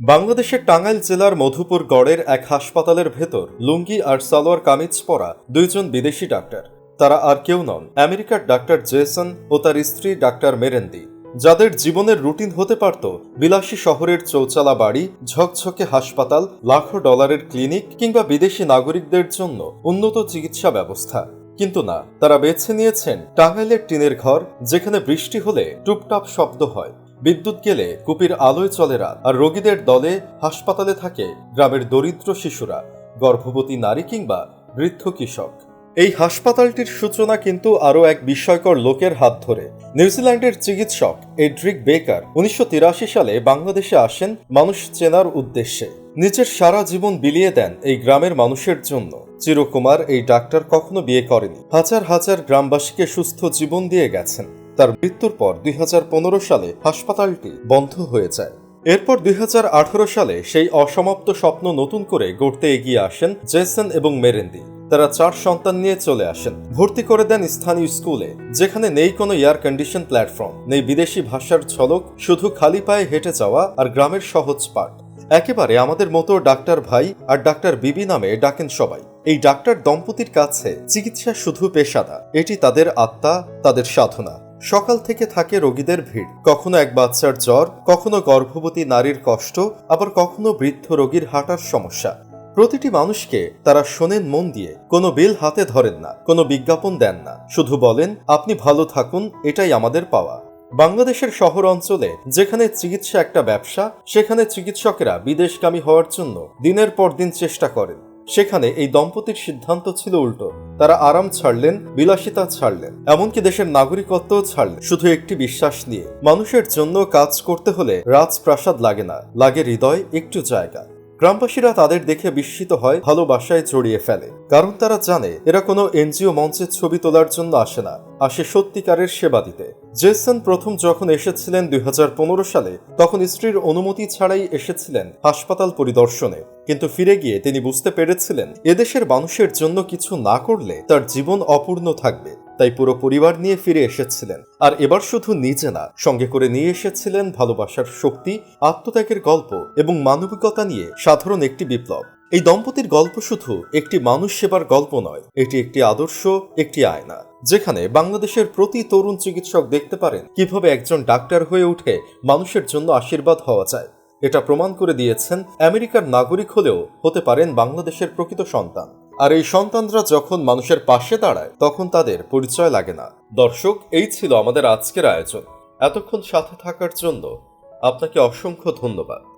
বাংলাদেশের টাঙ্গাইল জেলার মধুপুর গড়ের এক হাসপাতালের ভেতর লুঙ্গি আর সালোয়ার কামিজ পরা দুইজন বিদেশি ডাক্তার। তারা আর কেউ নন, আমেরিকার ডাক্তার জেসন ও তার স্ত্রী ডাক্তার মেরেন্দি। যাদের জীবনের রুটিন হতে পারত, বিলাসী শহরের চৌচালা বাড়ি, ঝকঝকে হাসপাতাল, লাখো ডলারের ক্লিনিক কিংবা বিদেশি নাগরিকদের জন্য উন্নত চিকিৎসা ব্যবস্থা। কিন্তু না, তারা বেছে নিয়েছেন টাঙ্গাইলের টিনের ঘর, যেখানে বৃষ্টি হলে টুপটাপ শব্দ হয়। বিদ্যুৎ গেলে কুপির আলোয় চলে রাত, আর রোগীদের দলে হাসপাতালে থাকে গ্রামের দরিদ্র শিশুরা, গর্ভবতী নারী কিংবা বৃদ্ধ কৃষক। এই হাসপাতালটির সূচনা কিন্তু আরও এক বিস্ময়কর লোকের হাত ধরে। নিউজিল্যান্ডের চিকিৎসক এড্রিক বেকার উনিশশো তিরাশি সালে বাংলাদেশে আসেন মানুষ চেনার উদ্দেশ্যে। নিজের সারা জীবন বিলিয়ে দেন এই গ্রামের মানুষের জন্য। চিরকুমার এই ডাক্তার কখনো বিয়ে করেনি। হাজার হাজার গ্রামবাসীকে সুস্থ জীবন দিয়ে গেছেন। তার মৃত্যুর পর দুই হাজার পনেরো সালে হাসপাতালটি বন্ধ হয়ে যায়। এরপর দুই হাজার আঠারো সালে সেই অসমাপ্ত স্বপ্ন নতুন করে গড়তে এগিয়ে আসেন জেসন এবং মেরেন্দি। তারা চার সন্তান নিয়ে চলে আসেন। ভর্তি করে দেন স্থানীয় স্কুলে, যেখানে নেই কোনো এয়ার কন্ডিশন প্ল্যাটফর্ম, নেই বিদেশি ভাষার ছলক শুধু খালি পায়ে হেঁটে যাওয়া আর গ্রামের সহজ পাঠ। একেবারে আমাদের মতো ডাক্তার ভাই আর ডাক্তার বিবি নামে ডাকেন সবাই। এই ডাক্তার দম্পতির কাছে চিকিৎসা শুধু পেশাদা এটি তাদের আত্মা, তাদের সাধনা। সকাল থেকে থাকে রোগীদের ভিড়। কখনো এক বাচ্চার জ্বর, কখনো গর্ভবতী নারীর কষ্ট, আবার কখনো বৃদ্ধ রোগীর হাঁটার সমস্যা। প্রতিটি মানুষকে তারা শোনেন মন দিয়ে, কোনো বিল হাতে ধরেন না, কোনো বিজ্ঞাপন দেন না। শুধু বলেন, আপনি ভালো থাকুন, এটাই আমাদের পাওয়া। বাংলাদেশের শহর অঞ্চলে যেখানে চিকিৎসা একটা ব্যবসা, সেখানে চিকিৎসকেরা বিদেশগামী হওয়ার জন্য দিনের পর দিন চেষ্টা করেন। সেখানে এই দম্পতির সিদ্ধান্ত ছিল উল্টো। তারা আরাম ছাড়লেন, বিলাসিতা ছাড়লেন, এমনকি দেশের নাগরিকত্বও ছাড়লেন। শুধু একটি বিশ্বাস নিয়ে। মানুষের জন্য কাজ করতে হলে রাজপ্রাসাদ লাগে না, লাগে হৃদয়, একটু জায়গা। গ্রামবাসীরা তাদের দেখে বিস্মিত হয়, ভালোবাসায় জড়িয়ে ফেলে। কারণ তারা জানে এরা কোনো এনজিও মঞ্চে ছবি তোলার জন্য আসে না। আসে সত্যিকারের সেবা দিতে। জেসন প্রথম যখন এসেছিলেন দুই হাজার পনেরো সালে, তখন স্ত্রীর অনুমতি ছাড়াই এসেছিলেন হাসপাতাল পরিদর্শনে। কিন্তু ফিরে গিয়ে তিনি বুঝতে পেরেছিলেন, এদেশের মানুষের জন্য কিছু না করলে তার জীবন অপূর্ণ থাকবে। তাই পুরো পরিবার নিয়ে ফিরে এসেছিলেন। আর এবার শুধু নিজে না, সঙ্গে করে নিয়ে এসেছিলেন ভালোবাসার শক্তি, আত্মত্যাগের গল্প এবং মানবিকতা নিয়ে সাধারণ একটি বিপ্লব। এই দম্পতির গল্প শুধু একটি মানুষ সেবার গল্প নয়, এটি একটি আদর্শ, একটি আয়না, যেখানে বাংলাদেশের প্রতি তরুণ চিকিৎসক দেখতে পারেন কীভাবে একজন ডাক্তার হয়ে উঠে মানুষের জন্য আশীর্বাদ হওয়া যায়। এটা প্রমাণ করে দিয়েছেন আমেরিকার নাগরিক হলেও হতে পারেন বাংলাদেশের প্রকৃত সন্তান। আর এই সন্তানরা যখন মানুষের পাশে দাঁড়ায়, তখন তাদের পরিচয় লাগে না। দর্শক, এই ছিল আমাদের আজকের আয়োজন। এতক্ষণ সাথে থাকার জন্য আপনাকে অসংখ্য ধন্যবাদ।